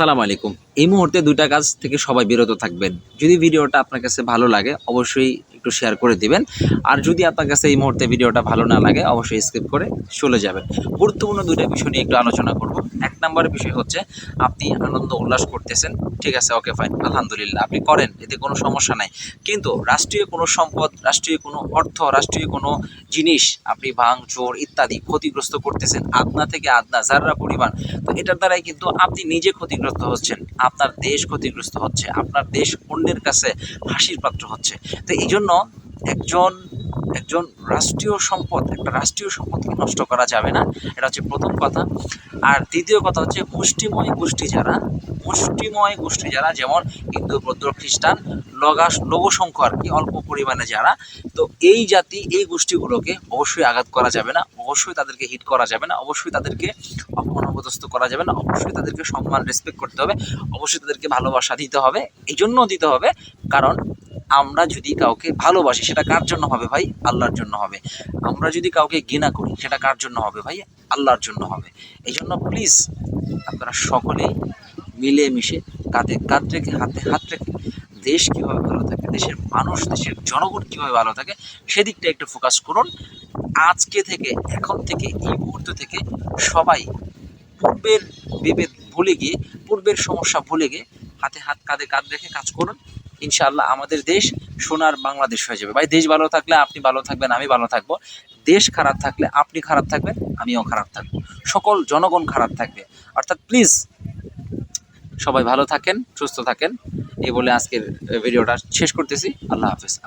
আসসালামু আলাইকুম। এই মুহূর্তে দুইটা কাজ থেকে সবাই বিরত থাকবেন। যদি ভিডিওটা আপনার কাছে ভালো লাগে, অবশ্যই একটু শেয়ার করে দিবেন। আর যদি আপনার কাছে এই মুহূর্তে ভিডিওটা ভালো না লাগে, অবশ্যই স্কিপ করে চলে যাবেন। গুরুত্বপূর্ণ দুইটা বিষয় নিয়ে একটু আলোচনা করব। এক নম্বর বিষয় হচ্ছে, আপনি আনন্দ উল্লাস করতেছেন ঠিক আছে ওকে ফাইন আলহামদুলিল্লাহ, আপনি করেন, এতে কোনো সমস্যা নাই। কিন্তু রাষ্ট্রীয় কোনো সম্পদ, রাষ্ট্রীয় কোনো অর্থ, রাষ্ট্রীয় কোনো জিনিস আপনি ভাঙ, চোর ইত্যাদি ক্ষতিগ্রস্ত করতেছেন, আদনা থেকে আদনা যারা পরিমাণ, তো এটার দ্বারাই কিন্তু আপনি নিজে ক্ষতিগ্রস্ত হচ্ছেন, আপনার দেশ ক্ষতিগ্রস্ত হচ্ছে, আপনার দেশ অন্যের কাছে হাসির পাত্র হচ্ছে। তো এই জন্য একজন একজন রাষ্ট্রীয় সম্পদ, একটা রাষ্ট্রীয় সম্পদকে নষ্ট করা যাবে না, এটা হচ্ছে প্রথম কথা। আর দ্বিতীয় কথা হচ্ছে মুষ্টিময় গোষ্ঠী যারা, মুষ্টিময় গোষ্ঠী যারা, যেমন হিন্দু, বৌদ্ধ, খ্রিস্টান লগাস লোকসংখ্যা আর কি, অল্প পরিমাণে যারা, তো এই জাতি, এই গোষ্ঠীগুলোকে অবশ্যই আঘাত করা যাবে না, অবশ্যই তাদেরকে হিট করা যাবে না, অবশ্যই তাদেরকে অপমান অপদস্থ করা যাবে না, অবশ্যই তাদেরকে সম্মান রেসপেক্ট করতে হবে, অবশ্যই তাদেরকে ভালোবাসা দিতে হবে এই জন্য দিতে হবে, কারণ আমরা যদি কাউকে ভালোবাসি, সেটা কার জন্য হবে ভাই? আল্লাহর জন্য হবে। আমরা যদি কাউকে ঘৃণা করি, সেটা কার জন্য হবে ভাই? আল্লাহর জন্য হবে। এই জন্য প্লিজ আপনারা সকলেই মিলে মিশে কাঁধে কাঁধ রেখে, হাতে হাত রেখে দেশ কীভাবে ভালো থাকে, দেশের মানুষ, দেশের জনগণ কীভাবে ভালো থাকে, সেদিকটা একটু ফোকাস করুন। আজকে থেকে, এখন থেকে, এই মুহূর্ত থেকে সবাই পূর্বের বিভেদ ভুলে গিয়ে, পূর্বের সমস্যা ভুলে গিয়ে হাতে হাত, কাঁধে কাঁধ রেখে কাজ করুন। ইনশাআল্লাহ আমাদের দেশ সোনার বাংলাদেশ হয়ে যাবে। ভাই, দেশ ভালো থাকলে আপনি ভালো থাকবেন, আমি ভালো থাকব। দেশ খারাপ থাকলে আপনি খারাপ থাকবেন, আমিও খারাপ থাকব। সকল জনগণ খারাপ থাকবে। অর্থাৎ প্লিজ সবাই ভালো থাকেন, সুস্থ থাকেন। এই বলে আজকের ভিডিওটা শেষ করতেছি। আল্লাহ হাফেজ।